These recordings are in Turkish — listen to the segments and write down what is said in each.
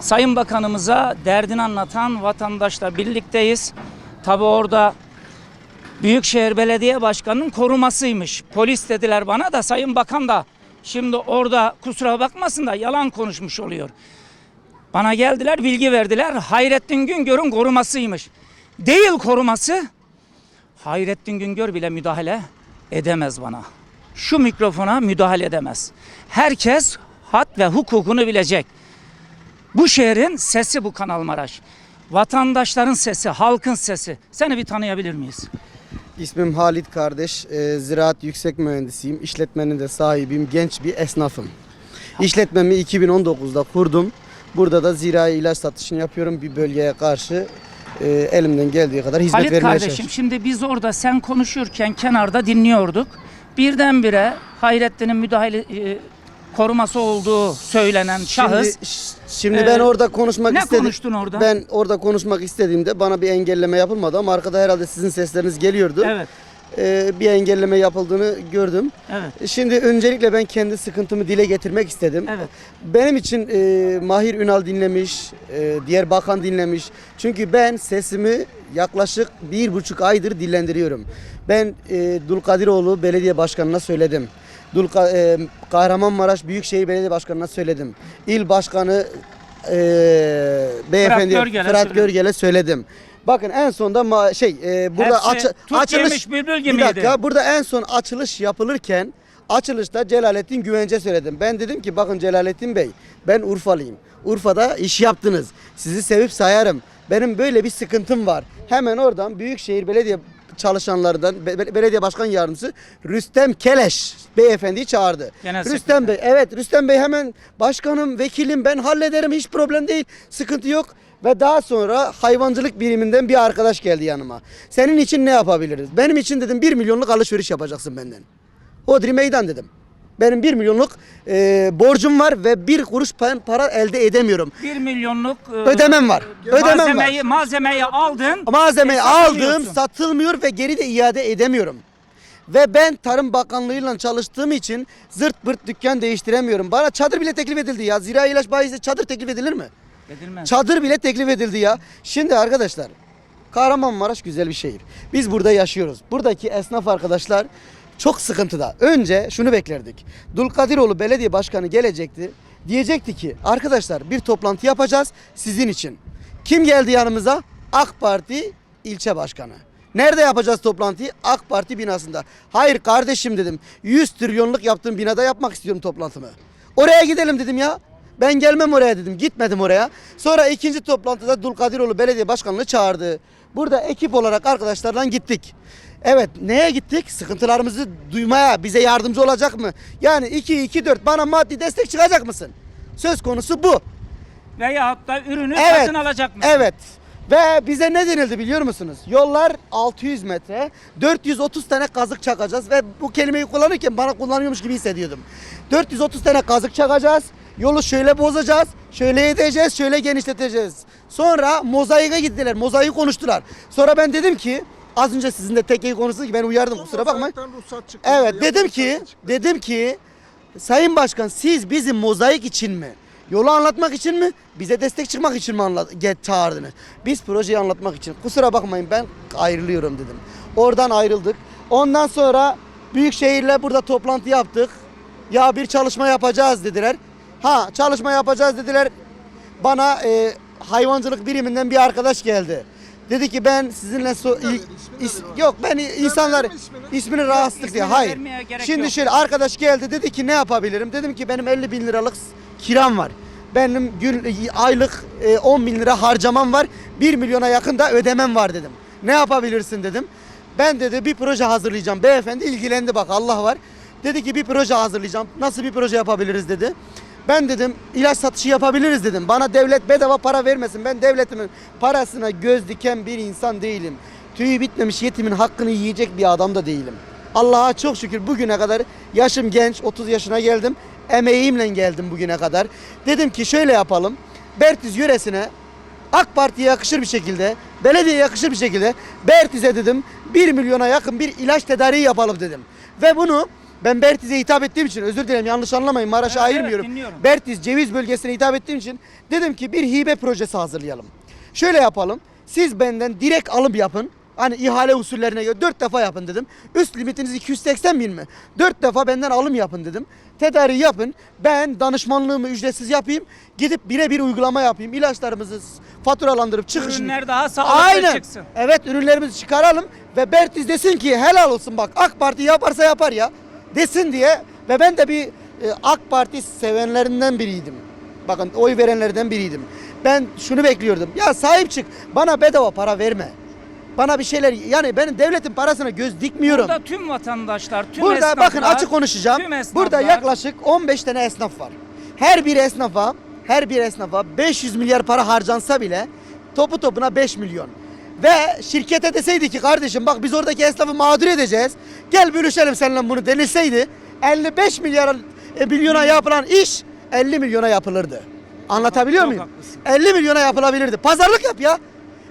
Sayın Bakanımıza derdini anlatan vatandaşla birlikteyiz. Tabi orada Büyükşehir Belediye Başkanı'nın korumasıymış. Polis dediler bana da Sayın Bakan da şimdi orada kusura bakmasın da yalan konuşmuş oluyor. Bana geldiler bilgi verdiler. Hayrettin Güngör'ün korumasıymış. Değil koruması. Hayrettin Güngör bile müdahale edemez bana. Şu mikrofona müdahale edemez. Herkes hat ve hukukunu bilecek. Bu şehrin sesi bu Kanal Maraş. Vatandaşların sesi, halkın sesi. Seni bir tanıyabilir miyiz? İsmim Halit kardeş. Ee, ziraat yüksek mühendisiyim. İşletmenin de sahibiyim. Genç bir esnafım. İşletmemi 2019'da kurdum. Burada da zirai ilaç satışını yapıyorum bir bölgeye karşı. e, elimden geldiği kadar hizmet Halit vermeye kardeşim çalışıyorum. şimdi biz orada sen konuşurken kenarda dinliyorduk. Birdenbire Hayrettin'in müdahale e, koruması olduğu söylenen şahıs Şimdi, şimdi ben orada konuşmak ne istedim. konuştun orada? Ben orada konuşmak istediğimde bana bir engelleme yapılmadı ama arkada herhalde sizin sesleriniz geliyordu. Evet, Ee, bir engelleme yapıldığını gördüm. evet, Şimdi öncelikle ben kendi sıkıntımı dile getirmek istedim. evet. Benim için e, Mahir Ünal dinlemiş, e, diğer bakan dinlemiş. Çünkü ben sesimi yaklaşık bir buçuk aydır dillendiriyorum. Ben e, Dulkadiroğlu Belediye Başkanı'na söyledim. Dulka, e, Kahramanmaraş Büyükşehir Belediye Başkanı'na söyledim. İl Başkanı e, beyefendi Görgel'e Fırat söyledim. Görgel'e söyledim. Bakın en sonda ma- şey e, burada Hepsi tut açılış yemiş bülbül bir gibiydi. dakika burada en son açılış yapılırken açılışta Celalettin Güvence söyledim. Ben dedim ki bakın Celalettin Bey ben Urfalıyım. Urfa'da iş yaptınız. Sizi sevip sayarım. Benim böyle bir sıkıntım var. Hemen oradan Büyükşehir Belediye çalışanlardan be- be- belediye başkan yardımcısı Rüstem Keleş beyefendiyi çağırdı. Genel Rüstem Bey evet Rüstem Bey hemen başkanım vekilim ben hallederim hiç problem değil sıkıntı yok. Ve daha sonra hayvancılık biriminden bir arkadaş geldi yanıma. Senin için ne yapabiliriz? Benim için dedim 1 milyonluk alışveriş yapacaksın benden. Odri meydan dedim. Benim 1 milyonluk e, borcum var ve bir kuruş pa- para elde edemiyorum. 1 milyonluk e, Ödemem var. Ödemem malzemeyi, var. malzemeyi aldın. Malzemeyi e, aldım, satılmıyor ve geri de iade edemiyorum. Ve ben Tarım Bakanlığı'yla çalıştığım için zırt pırt dükkan değiştiremiyorum. Bana çadır bile teklif edildi ya. Zira ilaç bayisi çadır teklif edilir mi? Edilmez. Çadır bile teklif edildi ya. Şimdi arkadaşlar Kahramanmaraş güzel bir şehir. Biz burada yaşıyoruz. Buradaki esnaf arkadaşlar çok sıkıntıda. Önce şunu beklerdik. Dulkadiroğlu belediye başkanı gelecekti. Diyecekti ki arkadaşlar bir toplantı yapacağız sizin için. Kim geldi yanımıza? AK Parti ilçe başkanı. Nerede yapacağız toplantıyı? AK Parti binasında. Hayır kardeşim dedim. 100 trilyonluk yaptığım binada yapmak istiyorum toplantımı. Oraya gidelim dedim ya. Ben gelmem oraya dedim. Gitmedim oraya. Sonra ikinci toplantıda Dulkadiroğlu Belediye Başkanlığı çağırdı. Burada ekip olarak arkadaşlarla gittik. Evet neye gittik? Sıkıntılarımızı duymaya, bize yardımcı olacak mı? Yani 2 2 4 bana maddi destek çıkacak mısın? Söz konusu bu. Veyahut da ürünü Evet. satın alacak mısın? Evet. Ve bize ne denildi biliyor musunuz? Yollar 600 metre, 430 tane kazık çakacağız ve bu kelimeyi kullanırken bana kullanıyormuş gibi hissediyordum. 430 tane kazık çakacağız, yolu şöyle bozacağız, şöyle edeceğiz, şöyle genişleteceğiz. Sonra mozaike gittiler, mozaiği konuştular. Sonra ben dedim ki, az önce sizin de tekkeyi konuştunuz ki ben uyardım kusura bakmayın. Evet dedim ki dedim ki Sayın Başkan siz bizim mozaik için mi? Yolu anlatmak için mi? Bize destek çıkmak için mi anlat get çağırdınız? Biz projeyi anlatmak için. Kusura bakmayın ben ayrılıyorum dedim. Oradan ayrıldık. Ondan sonra Büyükşehir'le burada toplantı yaptık. Ya bir çalışma yapacağız dediler. Ha çalışma yapacağız dediler. Bana e, hayvancılık biriminden bir arkadaş geldi. Dedi ki ben sizinle so ismini is- yok ben insanlar ismini. ismini rahatsızlık diye. ismini Hayır. vermeye gerek Şimdi yok. şöyle arkadaş geldi dedi ki ne yapabilirim? Dedim ki benim 50 bin liralık kiram var. Benim gün aylık e, 10 bin lira harcamam var. 1 milyona yakın da ödemem var dedim. Ne yapabilirsin dedim. Ben dedi bir proje hazırlayacağım. Beyefendi ilgilendi bak Allah var. Dedi ki bir proje hazırlayacağım. Nasıl bir proje yapabiliriz dedi. Ben dedim ilaç satışı yapabiliriz dedim. Bana devlet bedava para vermesin. Ben devletimin parasına göz diken bir insan değilim. Tüyü bitmemiş yetimin hakkını yiyecek bir adam da değilim. Allah'a çok şükür bugüne kadar yaşım genç 30 yaşına geldim. Emeğimle geldim bugüne kadar. Dedim ki şöyle yapalım. Bertiz yöresine AK Parti'ye yakışır bir şekilde, belediyeye yakışır bir şekilde Bertiz'e dedim 1 milyona yakın bir ilaç tedariği yapalım dedim. Ve bunu Ben Bertiz'e hitap ettiğim için özür dilerim yanlış anlamayın Maraş'a Evet, evet, ayırmıyorum. dinliyorum. Bertiz Ceviz bölgesine hitap ettiğim için dedim ki bir hibe projesi hazırlayalım. Şöyle yapalım. Siz benden direkt alım yapın. Hani ihale usullerine göre 4 defa yapın dedim. Üst limitiniz 280 bin mi? 4 defa benden alım yapın dedim. Tedariği yapın. Ben danışmanlığımı ücretsiz yapayım. Gidip birebir uygulama yapayım. İlaçlarımızı faturalandırıp çıkışını. Ürünler daha sağlıklı Aynen. çıksın. Evet ürünlerimizi çıkaralım ve Bertiz desin ki helal olsun bak AK Parti yaparsa yapar ya desin diye ve ben de bir e, AK Parti sevenlerinden biriydim. Bakın oy verenlerden biriydim. Ben şunu bekliyordum. Ya sahip çık. Bana bedava para verme. Bana bir şeyler yani benim devletin parasına göz dikmiyorum. Burada tüm vatandaşlar, tüm Burada esnaflar, bakın açık konuşacağım. Burada yaklaşık 15 tane esnaf var. Her bir esnafa, her bir esnafa 500 milyar para harcansa bile topu topuna 5 milyon. Ve şirkete deseydi ki kardeşim bak biz oradaki esnafı mağdur edeceğiz. Gel bölüşelim seninle bunu denilseydi 55 milyar e, milyona yapılan iş 50 milyona yapılırdı. Anlatabiliyor Çok muyum? haklısın. 50 milyona yapılabilirdi. Pazarlık yap ya.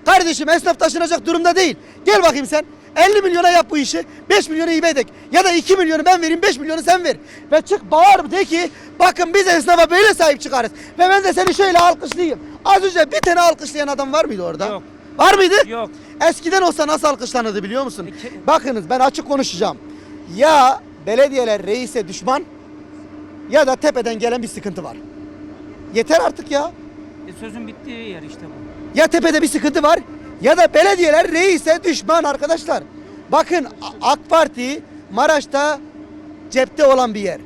Kardeşim esnaf taşınacak durumda değil. Gel bakayım sen. 50 milyona yap bu işi. 5 milyonu hibe edek. Ya da 2 milyonu ben vereyim 5 milyonu sen ver. Ve çık bağır de ki bakın biz esnafa böyle sahip çıkarız. Ve ben de seni şöyle alkışlayayım. Az önce bir tane alkışlayan adam var mıydı orada? Yok. Var mıydı? Yok. Eskiden olsa nasıl alkışlanırdı biliyor musun? Peki. Bakınız ben açık konuşacağım. Ya belediyeler reise düşman ya da tepeden gelen bir sıkıntı var. Yeter artık ya. E, sözün bittiği yer işte bu. Ya tepede bir sıkıntı var ya da belediyeler reise düşman arkadaşlar. Bakın A- AK Parti Maraş'ta cepte olan bir yer.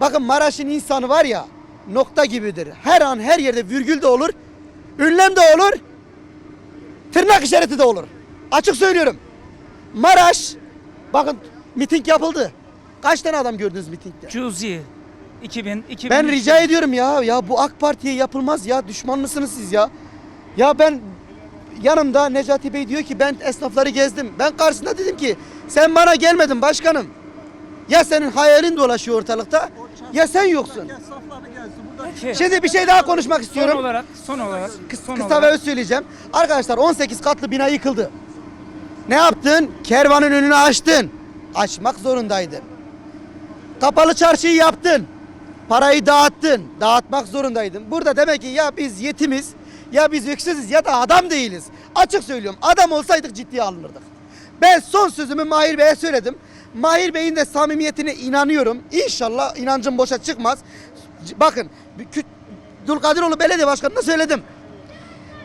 Bakın Maraş'ın insanı var ya nokta gibidir. Her an her yerde virgül de olur. Ünlem de olur. Tırnak işareti de olur. Açık söylüyorum. Maraş bakın miting yapıldı. Kaç tane adam gördünüz mitingde? Cuzi 2000 2000 Ben rica ediyorum ya ya bu AK Parti'ye yapılmaz ya düşman mısınız siz ya? Ya ben yanımda Necati Bey diyor ki ben esnafları gezdim. Ben karşısında dedim ki sen bana gelmedin başkanım. Ya senin hayalin dolaşıyor ortalıkta ya sen yoksun. Şimdi bir şey daha konuşmak son istiyorum. olarak son olarak Kıs- son kısa olarak ve öz söyleyeceğim. Arkadaşlar 18 katlı bina yıkıldı. Ne yaptın? Kervanın önünü açtın. Açmak zorundaydın. Kapalı çarşıyı yaptın. Parayı dağıttın. Dağıtmak zorundaydın. Burada demek ki ya biz yetimiz ya biz öksüzüz ya da adam değiliz. Açık söylüyorum. Adam olsaydık ciddiye alınırdık. Ben son sözümü Mahir Bey'e söyledim. Mahir Bey'in de samimiyetine inanıyorum. İnşallah inancım boşa çıkmaz. Bakın Dulkadiroğlu Belediye Başkanı'na söyledim.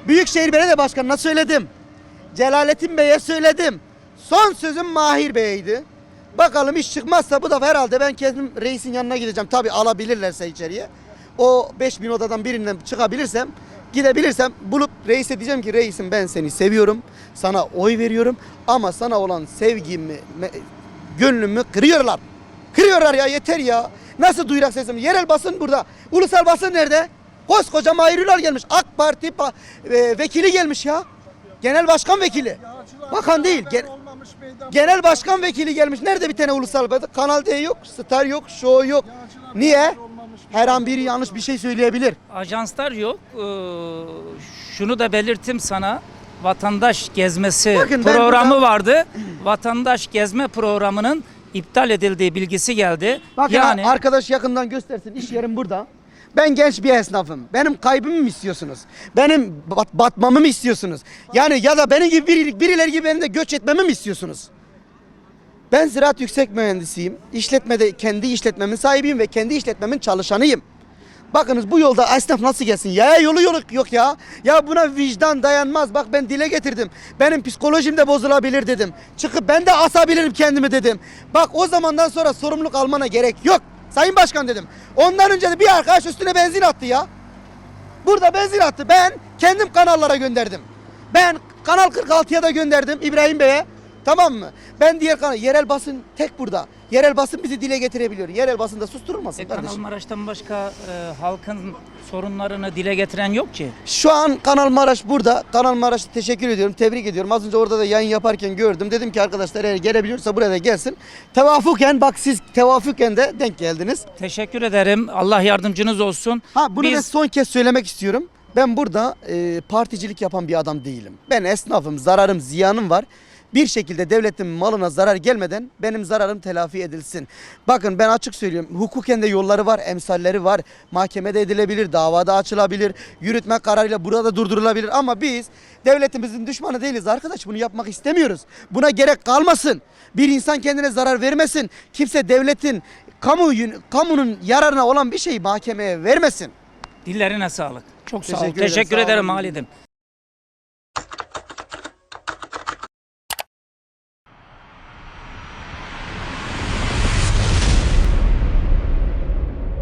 Büyükşehir Belediye Başkanı'na söyledim. Celalettin Bey'e söyledim. Son sözüm Mahir Bey'ydi. Bakalım iş çıkmazsa bu da herhalde ben kendim reisin yanına gideceğim. Tabi alabilirlerse içeriye. O 5000 odadan birinden çıkabilirsem, gidebilirsem bulup reise diyeceğim ki reisim ben seni seviyorum. Sana oy veriyorum ama sana olan sevgimi, gönlümü kırıyorlar. Kırıyorlar ya yeter ya. Nasıl duyurak sesimi? Yerel basın burada. Ulusal basın nerede? Koskoca Ünal gelmiş. AK Parti pa- e, vekili gelmiş ya. Genel başkan vekili. Bakan değil. gen- genel başkan vekili gelmiş. Nerede bir tane ulusal basın? Kanal D yok, Star yok, Show yok. Niye? Her an biri yanlış bir şey söyleyebilir. ajanslar yok. Ee, şunu da belirttim sana. Vatandaş gezmesi Bakın programı burada- vardı. Vatandaş gezme programının iptal edildiği bilgisi geldi. Bakın yani arkadaş yakından göstersin. İş yerim burada. Ben genç bir esnafım. Benim kaybımı mı istiyorsunuz? Benim bat- batmamı mı istiyorsunuz? Yani ya da benim gibi biri, birileri gibi benim de göç etmemi mi istiyorsunuz? Ben ziraat yüksek mühendisiyim. İşletmede kendi işletmemin sahibiyim ve kendi işletmemin çalışanıyım. Bakınız bu yolda esnaf nasıl gelsin? Yaya yolu yok, yok ya. Ya buna vicdan dayanmaz. Bak ben dile getirdim. Benim psikolojim de bozulabilir dedim. Çıkıp ben de asabilirim kendimi dedim. Bak o zamandan sonra sorumluluk almana gerek yok. Sayın Başkan dedim. Ondan önce de bir arkadaş üstüne benzin attı ya. Burada benzin attı. Ben kendim kanallara gönderdim. Ben Kanal 46'ya da gönderdim İbrahim Bey'e. Tamam mı? Ben diğer kanal, yerel basın tek burada. Yerel basın bizi dile getirebiliyor. Yerel basın da susturulmasın e, Kanal kardeşim. Maraş'tan başka e, halkın sorunlarını dile getiren yok ki. Şu an Kanal Maraş burada. Kanal Maraş'a teşekkür ediyorum, tebrik ediyorum. Az önce orada da yayın yaparken gördüm. Dedim ki arkadaşlar eğer gelebiliyorsa buraya da gelsin. Tevafuken bak siz tevafuken de denk geldiniz. Teşekkür ederim. Allah yardımcınız olsun. Ha bunu da Biz son kez söylemek istiyorum. Ben burada e, particilik yapan bir adam değilim. Ben esnafım, zararım, ziyanım var. Bir şekilde devletin malına zarar gelmeden benim zararım telafi edilsin. Bakın ben açık söylüyorum. Hukuken de yolları var, emsalleri var. Mahkemede edilebilir, davada açılabilir, yürütme kararıyla burada durdurulabilir ama biz devletimizin düşmanı değiliz arkadaş. Bunu yapmak istemiyoruz. Buna gerek kalmasın. Bir insan kendine zarar vermesin. Kimse devletin kamu kamunun yararına olan bir şeyi mahkemeye vermesin. Dillerine sağlık. Çok sağ ol. Teşekkür ederim, Teşekkür ederim. Halid'im.